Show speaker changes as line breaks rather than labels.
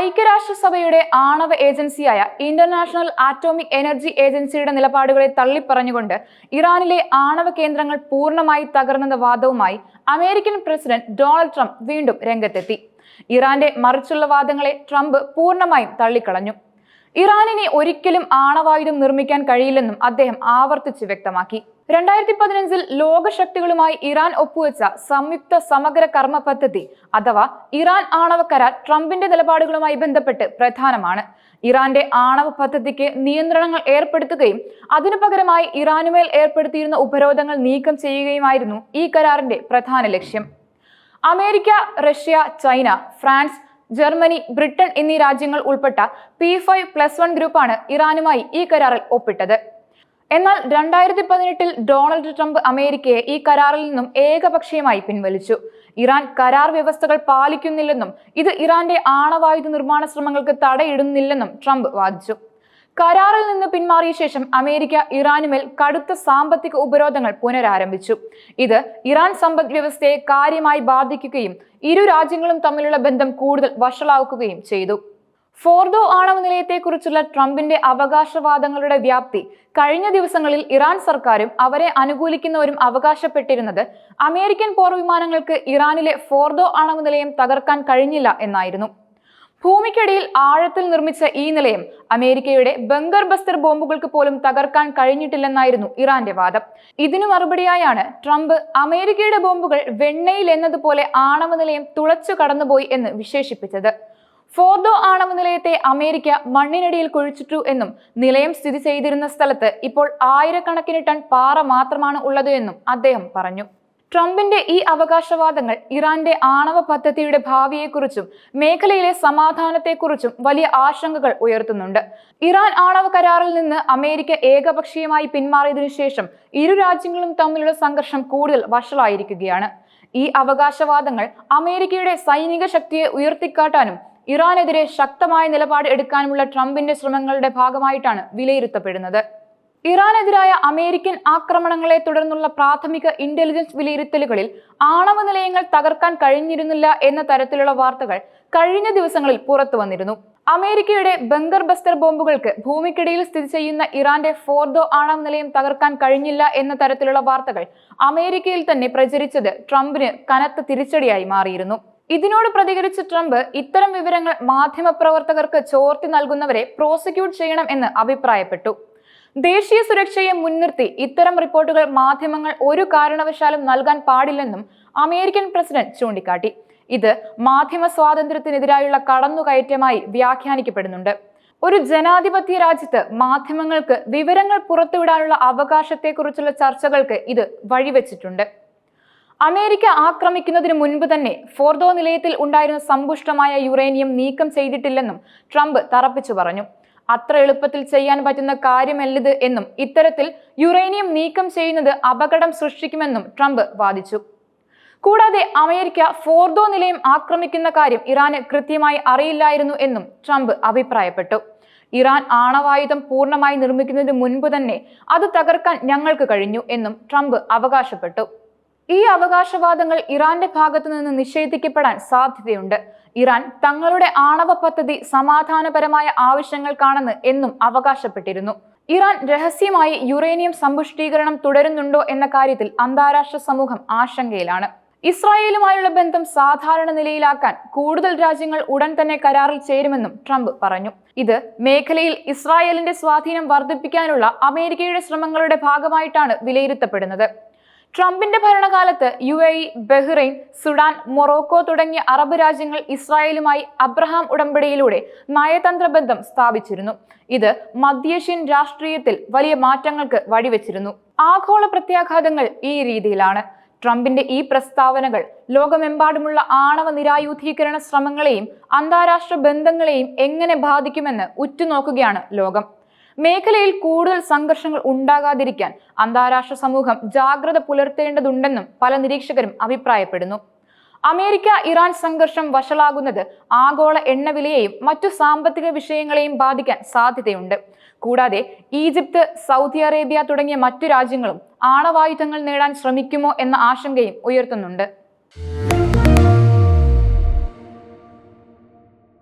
ഐക്യരാഷ്ട്രസഭയുടെ ആണവ ഏജൻസിയായ ഇന്റർനാഷണൽ ആറ്റോമിക് എനർജി ഏജൻസിയുടെ നിലപാടുകളെ തള്ളിപ്പറഞ്ഞുകൊണ്ട് ഇറാനിലെ ആണവ കേന്ദ്രങ്ങൾ പൂർണമായി തകർന്നെന്ന വാദവുമായി അമേരിക്കൻ പ്രസിഡന്റ് ഡൊണാൾഡ് ട്രംപ് വീണ്ടും രംഗത്തെത്തി. ഇറാന്റെ മറിച്ചുള്ള വാദങ്ങളെ ട്രംപ് പൂർണമായും തള്ളിക്കളഞ്ഞു. ഇറാനിനെ ഒരിക്കലും ആണവായുധം നിർമ്മിക്കാൻ കഴിയില്ലെന്നും അദ്ദേഹം ആവർത്തിച്ച് വ്യക്തമാക്കി. രണ്ടായിരത്തി പതിനഞ്ചിൽ ലോകശക്തികളുമായി ഇറാൻ ഒപ്പുവെച്ച സംയുക്ത സമഗ്ര കർമ്മ പദ്ധതി അഥവാ ഇറാൻ ആണവ കരാർ ട്രംപിന്റെ നിലപാടുകളുമായി ബന്ധപ്പെട്ട് പ്രധാനമാണ്. ഇറാന്റെ ആണവ പദ്ധതിക്ക് നിയന്ത്രണങ്ങൾ ഏർപ്പെടുത്തുകയും അതിനു പകരമായി ഇറാനുമേൽ ഏർപ്പെടുത്തിയിരുന്ന ഉപരോധങ്ങൾ നീക്കം ചെയ്യുകയുമായിരുന്നു ഈ കരാറിന്റെ പ്രധാന ലക്ഷ്യം. America Russia China France Germany Britain എന്നീ രാജ്യങ്ങൾ ഉൾപ്പെട്ട പി ഫൈവ് പ്ലസ് വൺ ഗ്രൂപ്പാണ് ഇറാനുമായി ഈ കരാറിൽ ഒപ്പിട്ടത്. എന്നാൽ രണ്ടായിരത്തി പതിനെട്ടിൽ ഡൊണാൾഡ് ട്രംപ് അമേരിക്കയെ ഈ കരാറിൽ നിന്നും ഏകപക്ഷീയമായി പിൻവലിച്ചു. ഇറാൻ കരാർ വ്യവസ്ഥകൾ പാലിക്കുന്നില്ലെന്നും ഇത് ഇറാന്റെ ആണവായുധ നിർമ്മാണ ശ്രമങ്ങൾക്ക് തടയിടുന്നില്ലെന്നും ട്രംപ് വാദിച്ചു. കരാറിൽ നിന്ന് പിന്മാറിയ ശേഷം അമേരിക്ക ഇറാനുമേൽ കടുത്ത സാമ്പത്തിക ഉപരോധങ്ങൾ പുനരാരംഭിച്ചു. ഇത് ഇറാൻ സമ്പദ് വ്യവസ്ഥയെ കാര്യമായി ബാധിക്കുകയും ഇരു രാജ്യങ്ങളും തമ്മിലുള്ള ബന്ധം കൂടുതൽ വഷളാക്കുകയും ചെയ്തു. ഫോർദോ ആണവ നിലയത്തെക്കുറിച്ചുള്ള ട്രംപിന്റെ അവകാശവാദങ്ങളുടെ വ്യാപ്തി കഴിഞ്ഞ ദിവസങ്ങളിൽ ഇറാൻ സർക്കാരും അവരെ അനുകൂലിക്കുന്നവരും അവകാശപ്പെട്ടിരുന്നത് അമേരിക്കൻ പോർ വിമാനങ്ങൾക്ക് ഇറാനിലെ ഫോർദോ ആണവ നിലയം തകർക്കാൻ കഴിഞ്ഞില്ല എന്നായിരുന്നു. ഭൂമിക്കടിയിൽ ആഴത്തിൽ നിർമ്മിച്ച ഈ നിലയം അമേരിക്കയുടെ ബങ്കർ ബസ്റ്റർ ബോംബുകൾക്ക് പോലും തകർക്കാൻ കഴിഞ്ഞിട്ടില്ലെന്നായിരുന്നു ഇറാന്റെ വാദം. ഇതിനു മറുപടിയായാണ് ട്രംപ് അമേരിക്കയുടെ ബോംബുകൾ വെണ്ണയിൽ എന്നതുപോലെ ആണവ നിലയം തുളച്ചു കടന്നുപോയി എന്ന് വിശേഷിപ്പിച്ചത്. ഫോർദോ ആണവ നിലയത്തെ അമേരിക്ക മണ്ണിനടിയിൽ കുഴിച്ചിട്ടു എന്നും നിലയം സ്ഥിതി ചെയ്തിരുന്ന സ്ഥലത്ത് ഇപ്പോൾ ആയിരക്കണക്കിന് ടൺ പാറ മാത്രമാണ് ഉള്ളത് എന്നും അദ്ദേഹം പറഞ്ഞു. ട്രംപിന്റെ ഈ അവകാശവാദങ്ങൾ ഇറാന്റെ ആണവ പദ്ധതിയുടെ ഭാവിയെക്കുറിച്ചും മേഖലയിലെ സമാധാനത്തെക്കുറിച്ചും വലിയ ആശങ്കകൾ ഉയർത്തുന്നുണ്ട്. ഇറാൻ ആണവ കരാറിൽ നിന്ന് അമേരിക്ക ഏകപക്ഷീയമായി പിന്മാറിയതിനു ശേഷം ഇരു രാജ്യങ്ങളും തമ്മിലുള്ള സംഘർഷം കൂടുതൽ വഷളായിരിക്കുകയാണ്. ഈ അവകാശവാദങ്ങൾ അമേരിക്കയുടെ സൈനിക ശക്തിയെ ഉയർത്തിക്കാട്ടാനും ഇറാനെതിരെ ശക്തമായ നിലപാട് എടുക്കാനുമുള്ള ട്രംപിന്റെ ശ്രമങ്ങളുടെ ഭാഗമായിട്ടാണ് വിലയിരുത്തപ്പെടുന്നത്. ഇറാനെതിരായ അമേരിക്കൻ ആക്രമണങ്ങളെ തുടർന്നുള്ള പ്രാഥമിക ഇന്റലിജൻസ് വിലയിരുത്തലുകളിൽ ആണവ നിലയങ്ങൾ തകർക്കാൻ കഴിഞ്ഞിരുന്നില്ല എന്ന തരത്തിലുള്ള വാർത്തകൾ കഴിഞ്ഞ ദിവസങ്ങളിൽ പുറത്തു വന്നിരുന്നു. അമേരിക്കയുടെ ബങ്കർ ബസ്റ്റർ ബോംബുകൾക്ക് ഭൂമിക്കിടയിൽ സ്ഥിതി ചെയ്യുന്ന ഇറാന്റെ ഫോർദോ ആണവ നിലയം തകർക്കാൻ കഴിഞ്ഞില്ല എന്ന തരത്തിലുള്ള വാർത്തകൾ അമേരിക്കയിൽ തന്നെ പ്രചരിച്ചത് ട്രംപിന് കനത്ത തിരിച്ചടിയായി മാറിയിരുന്നു. ഇതിനോട് പ്രതികരിച്ച ട്രംപ് ഇത്തരം വിവരങ്ങൾ മാധ്യമപ്രവർത്തകർക്ക് ചോർത്തി നൽകുന്നവരെ പ്രോസിക്യൂട്ട് ചെയ്യണം എന്ന് അഭിപ്രായപ്പെട്ടു. ദേശീയ സുരക്ഷയെ മുൻനിർത്തി ഇത്തരം റിപ്പോർട്ടുകൾ മാധ്യമങ്ങൾ ഒരു കാരണവശാലും നൽകാൻ പാടില്ലെന്നും അമേരിക്കൻ പ്രസിഡന്റ് ചൂണ്ടിക്കാട്ടി. ഇത് മാധ്യമ സ്വാതന്ത്ര്യത്തിനെതിരായുള്ള കടന്നുകയറ്റമായി വ്യാഖ്യാനിക്കപ്പെടുന്നുണ്ട്. ഒരു ജനാധിപത്യ രാജ്യത്ത് മാധ്യമങ്ങൾക്ക് വിവരങ്ങൾ പുറത്തുവിടാനുള്ള അവകാശത്തെക്കുറിച്ചുള്ള ചർച്ചകൾക്ക് ഇത് വഴിവെച്ചിട്ടുണ്ട്. അമേരിക്ക ആക്രമിക്കുന്നതിന് മുൻപ് തന്നെ ഫോർദോ നിലയത്തിൽ ഉണ്ടായിരുന്ന സമ്പുഷ്ടമായ യുറേനിയം നീക്കം ചെയ്തിട്ടില്ലെന്നും ട്രംപ് തറപ്പിച്ചു പറഞ്ഞു. അത്ര എളുപ്പത്തിൽ ചെയ്യാൻ പറ്റുന്ന കാര്യമല്ലത് എന്നും ഇത്തരത്തിൽ യുറേനിയം നീക്കം ചെയ്യുന്നത് അപകടം സൃഷ്ടിക്കുമെന്നും ട്രംപ് വാദിച്ചു. കൂടാതെ അമേരിക്ക ഫോർദോ നിലയം ആക്രമിക്കുന്ന കാര്യം ഇറാന് കൃത്യമായി അറിയില്ലായിരുന്നു എന്നും ട്രംപ് അഭിപ്രായപ്പെട്ടു. ഇറാൻ ആണവായുധം പൂർണമായി നിർമ്മിക്കുന്നതിന് മുൻപ് തന്നെ അത് തകർക്കാൻ ഞങ്ങൾക്ക് കഴിഞ്ഞു എന്നും ട്രംപ് അവകാശപ്പെട്ടു. ഈ അവകാശവാദങ്ങൾ ഇറാന്റെ ഭാഗത്തു നിന്ന് നിഷേധിക്കപ്പെടാൻ സാധ്യതയുണ്ട്. ഇറാൻ തങ്ങളുടെ ആണവ പദ്ധതി സമാധാനപരമായ ആവശ്യങ്ങൾക്കാണെന്ന് എന്നും അവകാശപ്പെട്ടിരുന്നു. ഇറാൻ രഹസ്യമായി യുറേനിയം സമ്പുഷ്ടീകരണം തുടരുന്നുണ്ടോ എന്ന കാര്യത്തിൽ അന്താരാഷ്ട്ര സമൂഹം ആശങ്കയിലാണ്. ഇസ്രായേലുമായുള്ള ബന്ധം സാധാരണ നിലയിലാക്കാൻ കൂടുതൽ രാജ്യങ്ങൾ ഉടൻ തന്നെ കരാറിൽ ചേരുമെന്നും ട്രംപ് പറഞ്ഞു. ഇത് മേഖലയിൽ ഇസ്രായേലിന്റെ സ്വാധീനം വർദ്ധിപ്പിക്കാനുള്ള അമേരിക്കയുടെ ശ്രമങ്ങളുടെ ഭാഗമായിട്ടാണ് വിലയിരുത്തപ്പെടുന്നത്. ട്രംപിന്റെ ഭരണകാലത്ത് U A E Bahrain Sudan Morocco തുടങ്ങിയ അറബ് രാജ്യങ്ങൾ ഇസ്രായേലുമായി അബ്രഹാം ഉടമ്പടിയിലൂടെ നയതന്ത്ര ബന്ധം സ്ഥാപിച്ചിരുന്നു. ഇത് മധ്യേഷ്യൻ രാഷ്ട്രീയത്തിൽ വലിയ മാറ്റങ്ങൾക്ക് വഴിവെച്ചിരുന്നു. ആഗോള പ്രത്യാഘാതങ്ങൾ ഈ രീതിയിലാണ്. ട്രംപിന്റെ ഈ പ്രസ്താവനകൾ ലോകമെമ്പാടുമുള്ള ആണവ നിരായുധീകരണ ശ്രമങ്ങളെയും അന്താരാഷ്ട്ര ബന്ധങ്ങളെയും എങ്ങനെ ബാധിക്കുമെന്ന് ഉറ്റുനോക്കുകയാണ് ലോകം. മേഖലയിൽ കൂടുതൽ സംഘർഷങ്ങൾ ഉണ്ടാകാതിരിക്കാൻ അന്താരാഷ്ട്ര സമൂഹം ജാഗ്രത പുലർത്തേണ്ടതുണ്ടെന്നും പല നിരീക്ഷകരും അഭിപ്രായപ്പെടുന്നു. അമേരിക്ക ഇറാൻ സംഘർഷം വഷളാകുന്നത് ആഗോള എണ്ണവിലയെയും മറ്റു സാമ്പത്തിക വിഷയങ്ങളെയും ബാധിക്കാൻ സാധ്യതയുണ്ട്. കൂടാതെ ഈജിപ്ത് സൗദി അറേബ്യ തുടങ്ങിയ മറ്റു രാജ്യങ്ങളും ആണവായുധങ്ങൾ നേടാൻ ശ്രമിക്കുമോ എന്ന ആശങ്കയും ഉയർത്തുന്നുണ്ട്.